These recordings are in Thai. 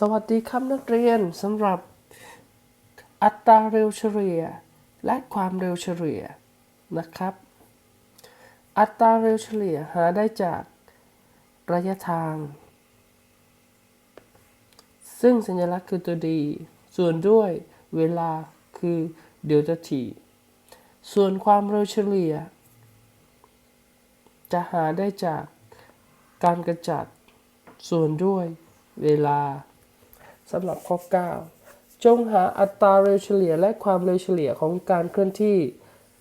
สวัสดีครับนักเรียนสำหรับอัตราเร็วเฉลี่ย และความเร็วเฉลี่ยนะครับ อัตราเร็วเฉลี่ยหาได้จากระยะทาง ซึ่งสัญลักษณ์คือตัวดีส่วนด้วยเวลาคือเดลต้าทีส่วนความเร็วเฉลี่ย จะหาได้จากการกระจัดส่วนด้วยเวลา สำหรับข้อ 9 จงหาอัตราเร็วเฉลี่ยและความเร็วเฉลี่ยของการเคลื่อนที่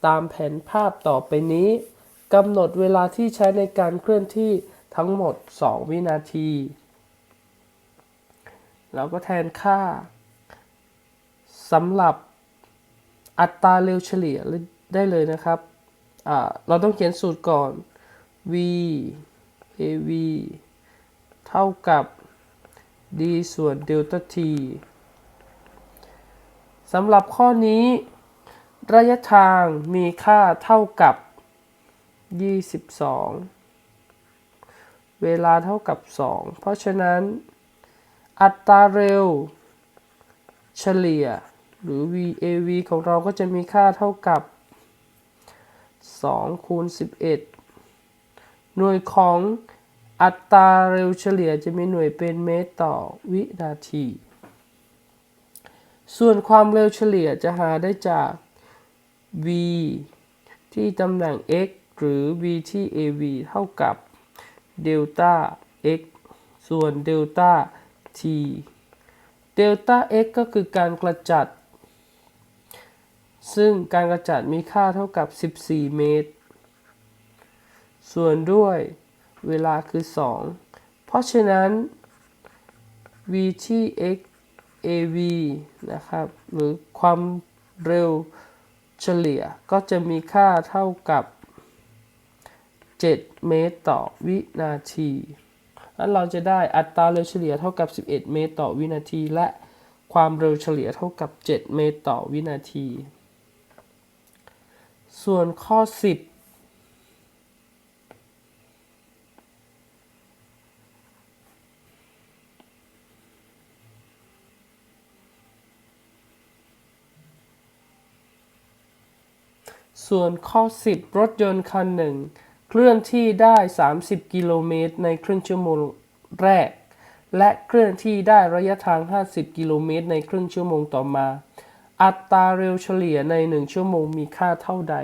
ตามแผนภาพต่อไปนี้กำหนดเวลาที่ใช้ในการเคลื่อนที่ทั้งหมด 2 วินาทีเราก็แทนค่าสำหรับอัตราเร็วเฉลี่ยได้เลยนะครับ เราต้องเขียนสูตรก่อน v av เท่ากับ d ส่วนเดลต้า t สำหรับข้อนี้ ระยะทางมีค่าเท่ากับ 22 เวลาเท่ากับ 2 เพราะฉะนั้น อัตราเร็ว เฉลี่ย หรือ VAV ของเราก็จะมีค่าเท่ากับ 2 คูณ 11 หน่วยของ อัตราเร็วเฉลี่ยจะมีหน่วยเป็นเมตรต่อวินาที ส่วนความเร็วเฉลี่ยจะหาได้จาก v ที่ตำแหน่ง x หรือ v ที่ av เท่ากับเดลต้า x ส่วนเดลต้า t เดลต้า x ก็คือการกระจัด ซึ่งการกระจัดมีค่าเท่ากับ 14 เมตร ส่วนด้วย เวลาคือ 2 เพราะฉะนั้น v ที่ x av นะครับ หรือความเร็วเฉลี่ยก็จะมีค่าเท่ากับ 7 เมตรต่อวินาทีนั้นเราจะได้อัตราเร็วเฉลี่ยเท่ากับ 11 เมตรต่อวินาที และความเร็วเฉลี่ยเท่ากับ 7 เมตรต่อวินาที ส่วนข้อ 10 ส่วนข้อ 10 รถยนต์คันหนึ่ง เคลื่อนที่ได้ 30 กิโลเมตรในครึ่งชั่วโมงแรก และเคลื่อนที่ได้ระยะทาง 50 กิโลเมตรในครึ่งชั่วโมงต่อมา อัตราเร็วเฉลี่ยใน 1 ชั่วโมงมีค่าเท่าใด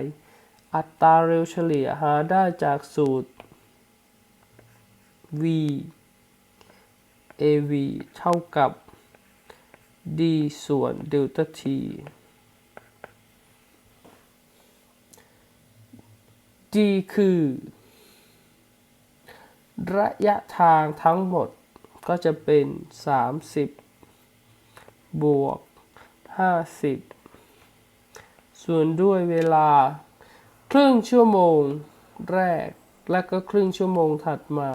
อัตราเร็วเฉลี่ยหาได้จากสูตร v av เท่ากับ d ส่วนเดลต้า t d คือ ระยะทางทั้งหมดก็จะเป็น 30 บวก 50 ส่วนด้วยเวลา ครึ่งชั่วโมงแรก และก็ครึ่งชั่วโมงถัดมา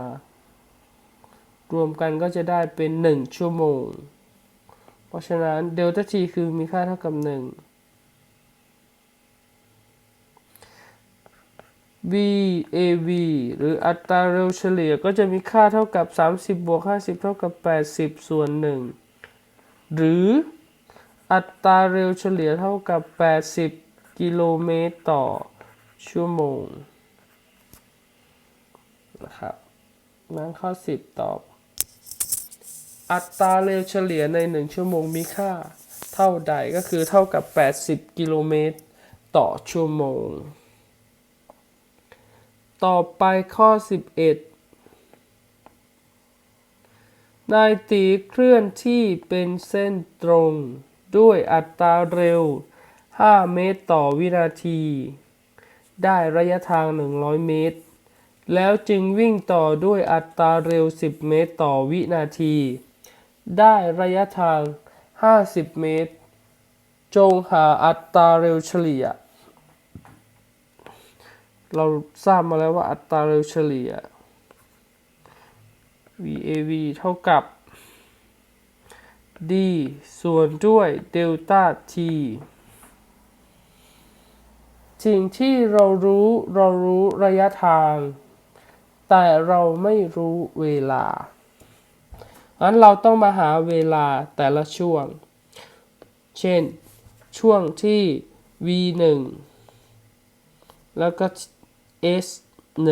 รวมกันก็จะได้เป็น 1 ชั่วโมง เพราะฉะนั้นเดลต้า t คือมีค่าเท่ากับ 1 VAV หรืออัตราเร็วเฉลี่ยก็จะมีค่าเท่ากับ 30บวก50 เท่ากับ 80 ส่วน 1 หรืออัตราเร็วเฉลี่ยเท่ากับ 80 กิโลเมตรต่อชั่วโมงนะครับนั้นข้อ 10 ตอบ อัตราเร็วเฉลี่ยใน 1 ชั่วโมงมีค่าเท่าใดก็คือเท่ากับ 80 กิโลเมตรต่อชั่วโมง ต่อไปข้อ 11นายตีเคลื่อนที่เป็นเส้นตรงด้วยอัตราเร็ว 5 เมตรต่อวินาที ได้ระยะทาง 100 เมตร แล้วจึงวิ่งต่อด้วยอัตราเร็ว 10 เมตรต่อวินาที ได้ระยะทาง 50 เมตร จงหาอัตราเร็วเฉลี่ย เราทราบมาแล้วว่าอัตราเร็วเฉลี่ย VAV เท่ากับ d ส่วนด้วยเดลต้า t สิ่งที่เรารู้เรารู้ระยะทาง แต่เราไม่รู้เวลางั้นเราต้องมาหาเวลาแต่ละช่วง เช่น ช่วงที่ v 1แล้วก็ s 1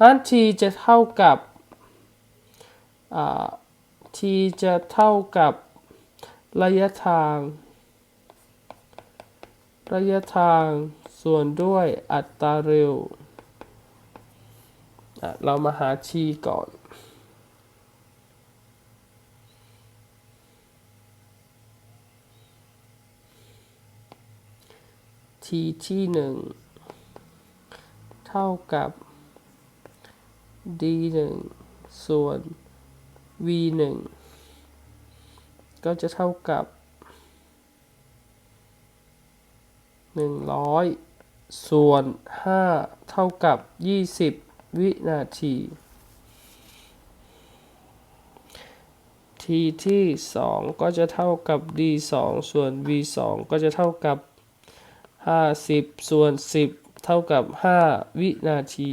งั้น t จะเท่ากับ t จะเท่ากับระยะทาง ระยะทางส่วนด้วยอัตราเร็ว เรามาหา t ก่อน t ที่หนึ่งเท่ากับ d หนึ่งส่วน v หนึ่งก็จะเท่ากับหนึ่งร้อยส่วนห้าเท่ากับยี่สิบวินาที t ที่สองก็จะเท่ากับ d สองส่วน v สองก็จะเท่ากับ ห้าสิบส่วนสิบเท่ากับห้าวินาที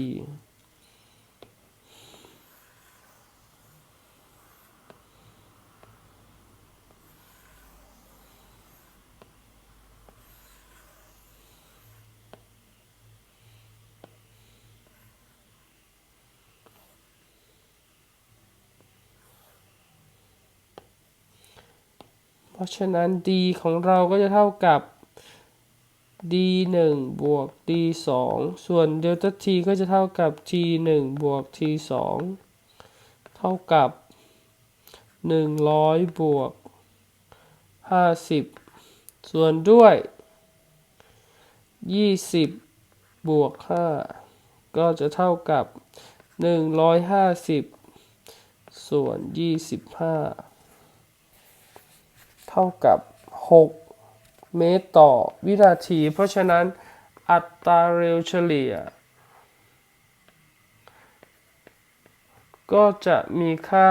เพราะฉะนั้น d ของเราก็จะเท่ากับ d 1 บวก d 2 ส่วนเดลต้า t ก็จะเท่ากับ t 1 บวก t 2 เท่ากับ 100 บวก 50 ส่วนด้วย 20 บวก 5 ก็จะเท่ากับ 150 ส่วน 25 เท่ากับ 6 เมตรต่อวินาที เพราะฉะนั้นอัตราเร็วเฉลี่ย ก็จะมีค่า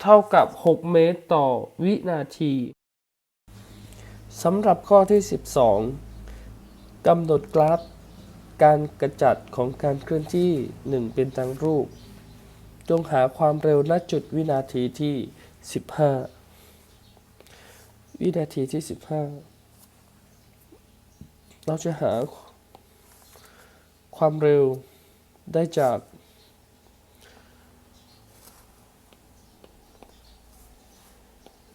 เท่ากับ 6 เมตรต่อวินาทีสำหรับข้อที่ 12กำหนดกราฟ การกระจัดของการเคลื่อนที่ 1 เป็นทางรูป จงหาความเร็วณจุดวินาทีที่ 15 วินาทีที่สิบห้าเราจะหาความเร็วได้จาก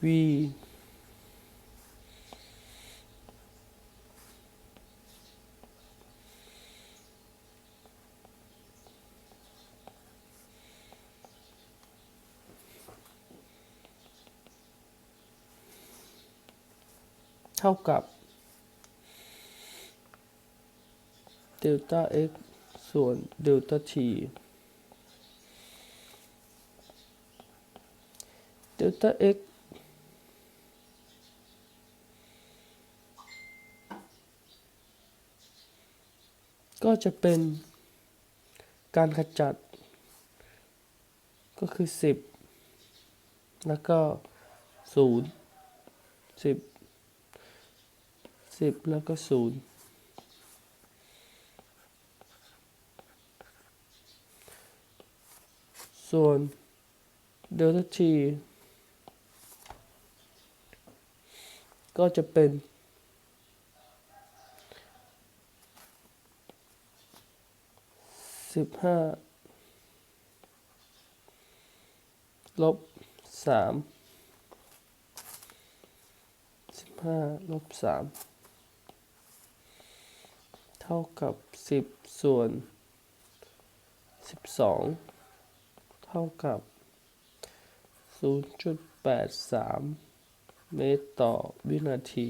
v เท่ากับเดลต้า x ส่วนเดลต้า t เดลต้า x ก็จะเป็นการขจัด ก็คือ 10 แล้วก็ 0 10 10แล้วก็ศูนย์ส่วนเดลต้า t ก็จะเป็นสิบห้าลบสามสิบห้าลบสาม ท่ากับสิบส่วนสิบสองเท่ากับศูนย์จุดแปดสามเมตรต่อวินาที